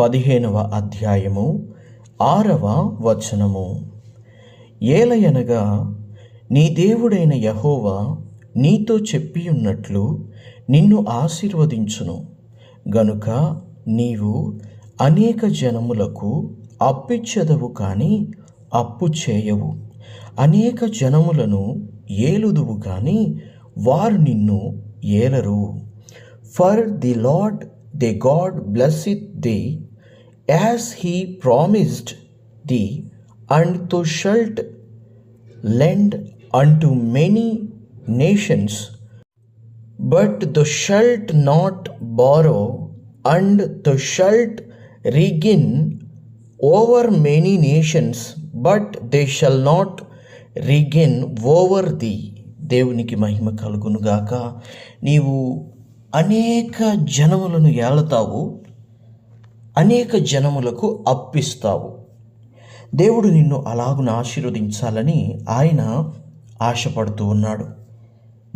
పదిహేనవ అధ్యాయము ఆరవ వచనము. ఏలయనగా నీ దేవుడైన యహోవా నీతో చెప్పియున్నట్లు నిన్ను ఆశీర్వదించును. గనుక నీవు అనేక జనములకు అప్పిచ్చెదవు కానీ అప్పు చేయవు. అనేక జనములను ఏలుదువు కానీ వారు నిన్ను Eluru. For the lord the god blesseth the as he promised the and thou shalt lend unto many nations, but thou shalt not borrow, and thou shalt regain over many nations, but they shall not regain over thee. దేవునికి మహిమ కలుగునుగాక నీవు అనేక జనములను ఏలతావు అనేక జనములకు అప్పిస్తావు. దేవుడు నిన్ను అలాగున ఆశీర్వదించాలని ఆయన ఆశపడుతూ ఉన్నాడు.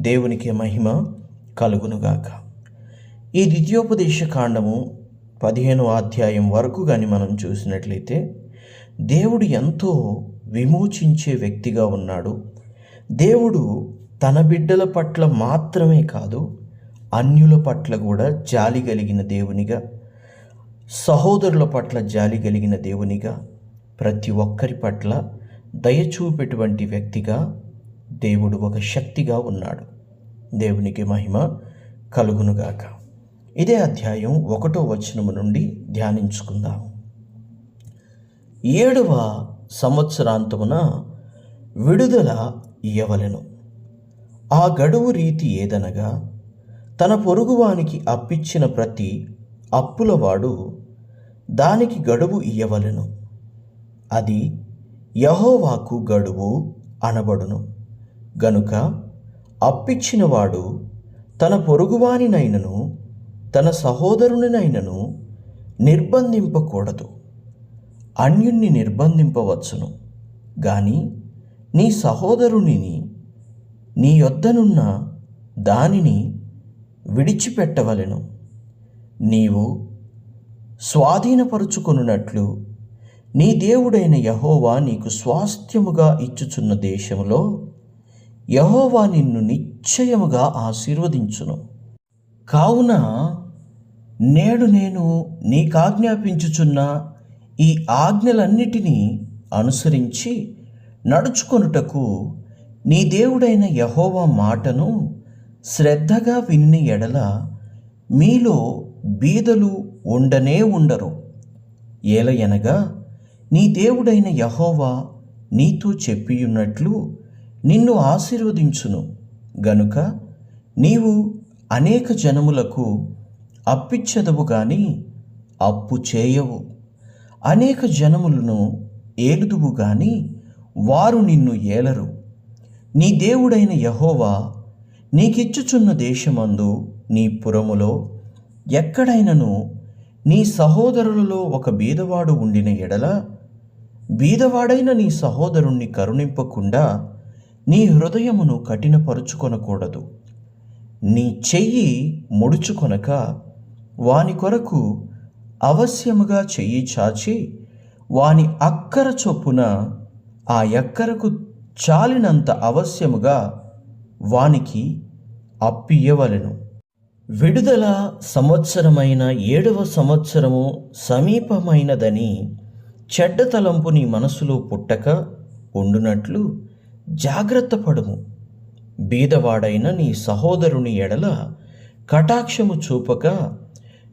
దేవునికి మహిమ కలుగునుగాక. ఈ ద్వితీయోపదేశ కాండము పదిహేను అధ్యాయం వరకు కానీ మనం చూసినట్లయితే దేవుడు ఎంతో విమోచించే వ్యక్తిగా ఉన్నాడు. దేవుడు తన బిడ్డల పట్ల మాత్రమే కాదు అన్యుల పట్ల కూడా జాలి కలిగిన దేవునిగా సహోదరుల పట్ల జాలి కలిగిన దేవునిగా ప్రతి ఒక్కరి పట్ల దయచూపెటువంటి వ్యక్తిగా దేవుడు ఒక శక్తిగా ఉన్నాడు. దేవునికి మహిమ కలుగునుగాక. ఇదే అధ్యాయం ఒకటో వచనము నుండి ధ్యానించుకుందాం. ఏడవ సంవత్సరాంతమున విడుదల ఇయ్యవలెను. ఆ గడువు రీతి ఏదనగా తన పొరుగువానికి అప్పిచ్చిన ప్రతి అప్పులవాడు దానికి గడువు ఇయ్యవలెను. అది యహోవాకు గడువు అనబడును. గనుక అప్పిచ్చినవాడు తన పొరుగువానినైనను తన సహోదరునినైనను నిర్బంధింపకూడదు. అన్యుణ్ణి నిర్బంధింపవచ్చును. గాని నీ సహోదరునిని నీ యొద్దనున్న దానిని విడిచిపెట్టవలెను. నీవు స్వాధీనపరుచుకొనున్నట్లు నీ దేవుడైన యహోవా నీకు స్వాస్థ్యముగా ఇచ్చుచున్న దేశములో యహోవా నిన్ను నిశ్చయముగా ఆశీర్వదించును. కావున నేడు నేను నీకాజ్ఞాపించుచున్న ఈ ఆజ్ఞలన్నిటినీ అనుసరించి నడుచుకొనుటకు నీ దేవుడైన యహోవా మాటను శ్రద్ధగా విని ఎడల మీలో బీదలు ఉండనే ఉండరు. ఏలయనగా నీ దేవుడైన యహోవా నీతో చెప్పియున్నట్లు నిన్ను ఆశీర్వదించును. గనుక నీవు అనేక జనములకు అప్పిచ్చదవు గాని అప్పు చేయవు. అనేక జనములను ఏలుదువు గాని వారు నిన్ను ఏలరు. నీ దేవుడైన యహోవా నీకిచ్చుచున్న దేశమందు నీ పురములో ఎక్కడైనను నీ సహోదరులలో ఒక బీదవాడు ఉండిన ఎడల బీదవాడైన నీ సహోదరుణ్ణి కరుణింపకుండా నీ హృదయమును కఠినపరుచుకొనకూడదు. నీ చెయ్యి ముడుచుకొనక వాని కొరకు అవశ్యముగా చెయ్యి చాచి వాని అక్కర చొప్పున ఆ ఎక్కరకు చాలినంత అవశ్యముగా వానికి అప్పియ్యవలెను. విడుదల సంవత్సరమైన ఏడవ సంవత్సరము సమీపమైనదని చెడ్డ తలంపు నీ మనసులో పుట్టక ఉండునట్లు జాగ్రత్త పడుము. బీదవాడైన నీ సహోదరుని ఎడల కటాక్షము చూపక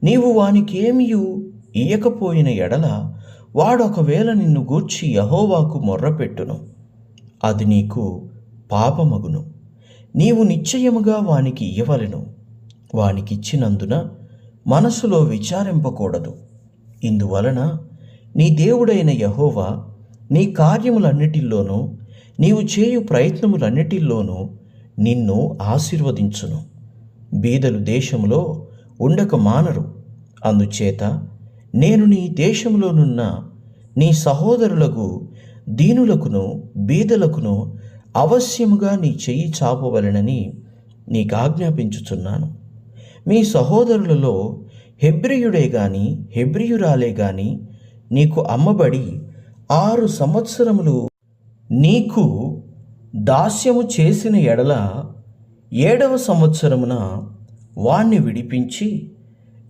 నీవు వానికేమియు ఇయ్యకపోయిన ఎడల వాడొకవేళ నిన్ను గూర్చి యహోవాకు మొర్రపెట్టును. అది నీకు పాపమగును. నీవు నిశ్చయముగా వానికి ఇయ్యవలెను. వానికిచ్చినందున మనసులో విచారింపకూడదు. ఇందువలన నీ దేవుడైన యహోవా నీ కార్యములన్నిటిల్లోనూ నీవు చేయు ప్రయత్నములన్నిటిల్లోనూ నిన్ను ఆశీర్వదించును. బీదలు దేశంలో ఉండక మానరు. అందుచేత నేను నీ దేశంలోనున్న నీ సహోదరులకు దీనులకును బీదలకును అవశ్యముగా నీ చెయ్యి చాపవలెనని నీకు ఆజ్ఞాపించుచున్నాను మీ సహోదరులలో హెబ్రియుడే గాని హెబ్రియురాలే గాని నీకు అమ్మబడి ఆరు సంవత్సరములు నీకు దాస్యము చేసిన ఎడల ఏడవ సంవత్సరమున వాణ్ణి విడిపించి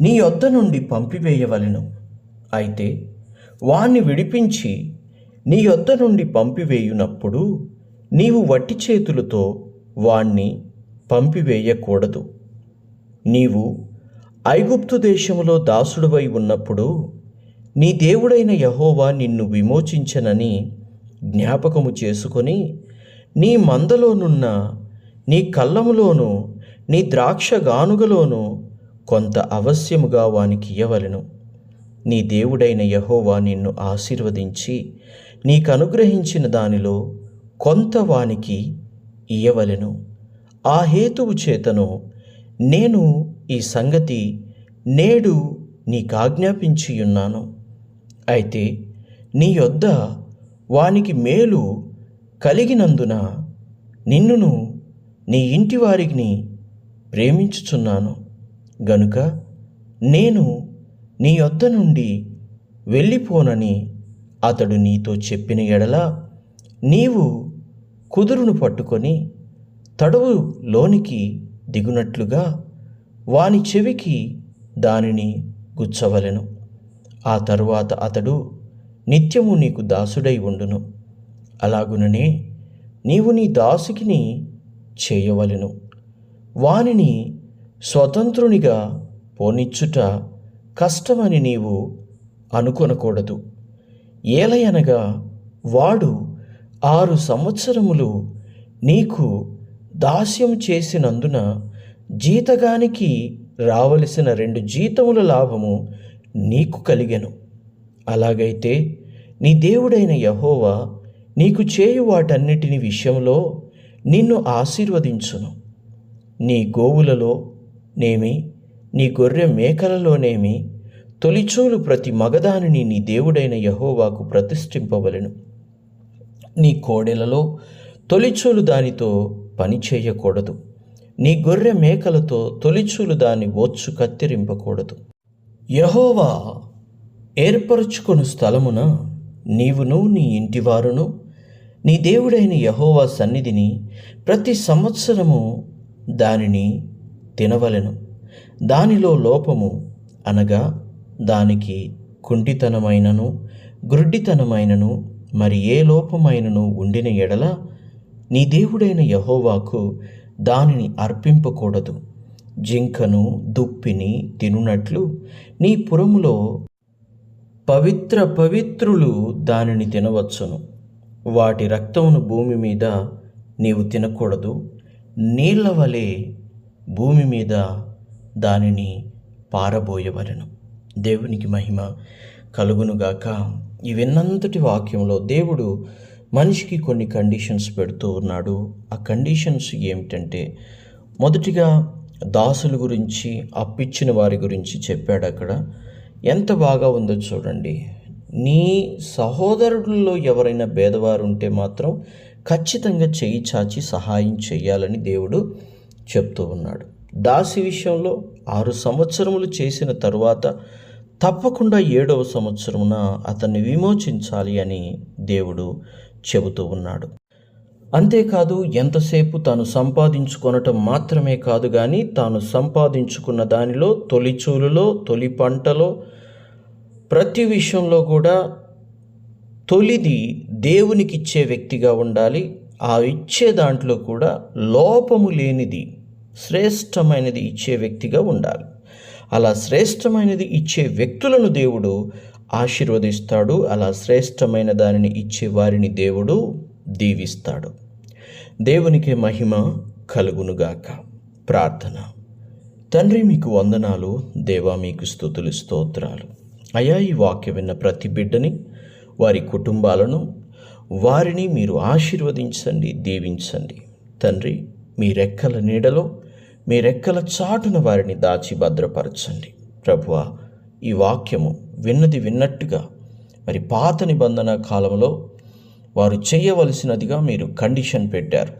నీ యొద్ద నుండి పంపివేయవలెను. అయితే వాణ్ణి విడిపించి నీ యొద్ద నుండి పంపివేయునప్పుడు నీవు వట్టి చేతులతో వాణ్ణి పంపివేయకూడదు. నీవు ఐగుప్తు దేశములో దాసుడువై ఉన్నప్పుడు నీ దేవుడైన యహోవా నిన్ను విమోచించనని జ్ఞాపకము చేసుకొని నీ మందలోనున్న నీ కళ్ళములోను నీ ద్రాక్ష గానుగలోను కొంత అవశ్యముగా వానికి ఇయ్యవలను. నీ దేవుడైన యహోవా నిన్ను ఆశీర్వదించి నీకు అనుగ్రహించిన దానిలో కొంత వానికి ఇయ్యవలెను. ఆ హేతువు చేతను నేను ఈ సంగతి నేడు నీకాజ్ఞాపించి ఉన్నాను అయితే నీ యొద్ద వానికి మేలు కలిగినందున నిన్నును నీ ఇంటి వారిని ప్రేమించుచున్నాను. గనుక నేను నీ యొద్ద నుండి వెళ్ళిపోనని అతడు నీతో చెప్పిన ఎడల నీవు కుదురును పట్టుకొని తడువు లోనికి దిగునట్లుగా వాని చెవికి దానిని గుచ్చవలెను. ఆ తరువాత అతడు నిత్యము నీకు దాసుడై ఉండును. అలాగుననే నీవు నీ దాసుకిని చేయవలెను. వానిని స్వతంత్రునిగా పోనిచ్చుట కష్టమని నీవు అనుకొనకూడదు. ఏలయనగా వాడు ఆరు సంవత్సరములు నీకు దాస్యం చేసినందున జీతగానికి రావలసిన రెండు జీతముల లాభము నీకు కలిగెను. అలాగైతే నీ దేవుడైన యహోవా నీకు చేయు వాటన్నిటిని విషయంలో నిన్ను ఆశీర్వదించును. నీ గోవులలో నేమి నీ గొర్రె మేకలలోనేమి తొలిచూలు ప్రతి మగదానిని నీ దేవుడైన యహోవాకు ప్రతిష్ఠింపవలను. నీ కోడెలలో తొలిచూలు దానితో పని చేయకూడదు. నీ గొర్రె మేకలతో తొలిచూలు దాని ఒచ్చు కత్తిరింపకూడదు. యహోవా ఏర్పరచుకొను స్థలమున నీవును నీ ఇంటివారును నీ దేవుడైన యహోవా సన్నిధిని ప్రతి సంవత్సరము దానిని తినవలెను. దానిలో లోపము అనగా దానికి కుంటితనమైనను గ్రుడ్డితనమైనను మరి ఏ లోపమైనను ఉండిన ఎడల నీ దేవుడైన యహోవాకు దానిని అర్పింపకూడదు. జింకను దుప్పిని తినునట్లు నీ పురములో పవిత్ర పవిత్రులు దానిని తినవచ్చును. వాటి రక్తమును భూమి మీద నీవు తినకూడదు. నీళ్ళ వలె భూమి మీద దానిని పారబోయవలెను. దేవునికి మహిమ కలుగునుగాక. ఈ విన్నంతటి వాక్యంలో దేవుడు మనిషికి కొన్ని కండిషన్స్ పెడుతూ ఉన్నాడు. ఆ కండిషన్స్ ఏమిటంటే మొదటిగా దాసుల గురించి అప్పిచ్చిన వారి గురించి చెప్పాడు అక్కడ. ఎంత బాగా ఉందో చూడండి. నీ సహోదరుల్లో ఎవరైనా భేదవారు ఉంటే మాత్రం ఖచ్చితంగా చేయి చాచి సహాయం చేయాలని దేవుడు చెప్తూ ఉన్నాడు. దాసి విషయంలో ఆరు సంవత్సరములు చేసిన తరువాత తప్పకుండా ఏడవ సంవత్సరమున అతన్ని విమోచించాలి అని దేవుడు చెబుతూ ఉన్నాడు. అంతేకాదు ఎంతసేపు తాను సంపాదించుకొనటం మాత్రమే కాదు కానీ తాను సంపాదించుకున్న దానిలో తొలిచూలులో తొలి పంటలో ప్రతి విషయంలో కూడా తొలిది దేవునికి ఇచ్చే వ్యక్తిగా ఉండాలి. ఆ ఇచ్చే దాంట్లో కూడా లోపము లేనిది శ్రేష్టమైనది ఇచ్చే వ్యక్తిగా ఉండాలి. అలా శ్రేష్టమైనది ఇచ్చే వ్యక్తులను దేవుడు ఆశీర్వదిస్తాడు. అలా శ్రేష్టమైన దానిని ఇచ్చే వారిని దేవుడు దీవిస్తాడు. దేవునికి మహిమ కలుగునుగాక. ప్రార్థన. తండ్రి మీకు వందనాలు. దేవా మీకు స్థుతులు స్తోత్రాలు. అయా ఈ వాక్యం విన్న ప్రతి బిడ్డని వారి కుటుంబాలను వారిని మీరు ఆశీర్వదించండి దీవించండి. తండ్రి మీ రెక్కల నీడలో మీ రెక్కల చాటున వారిని దాచి భద్రపరచండి. ప్రభువా ఈ వాక్యము విన్నది విన్నట్టుగా మరి పాత నిబంధన కాలంలో వారు చేయవలసినదిగా మీరు కండిషన్ పెట్టారు.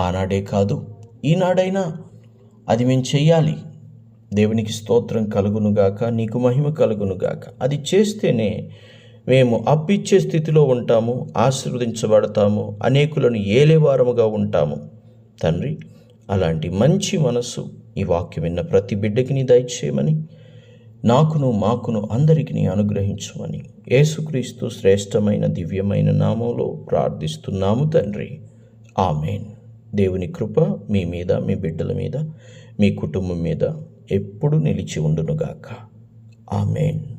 ఆనాడే కాదు ఈనాడైనా అది మేము చెయ్యాలి. దేవునికి స్తోత్రం కలుగునుగాక నీకు మహిమ కలుగునుగాక అది చేస్తేనే మేము అప్పిచ్చే స్థితిలో ఉంటాము ఆశీర్వదించబడతాము అనేకులను ఏలేవారముగా ఉంటాము. తండ్రి అలాంటి మంచి మనస్సు ఈ వాక్యం విన్న ప్రతి బిడ్డకి నీ దయచేయమని నాకును మాకును అందరికీ అనుగ్రహించమని యేసుక్రీస్తు శ్రేష్టమైన దివ్యమైన నామంలో ప్రార్థిస్తున్నాము తండ్రి. ఆమెన్. దేవుని కృప మీ మీద మీ బిడ్డల మీద మీ కుటుంబం మీద ఎప్పుడు నిలిచి ఉండునుగాక. ఆమెన్.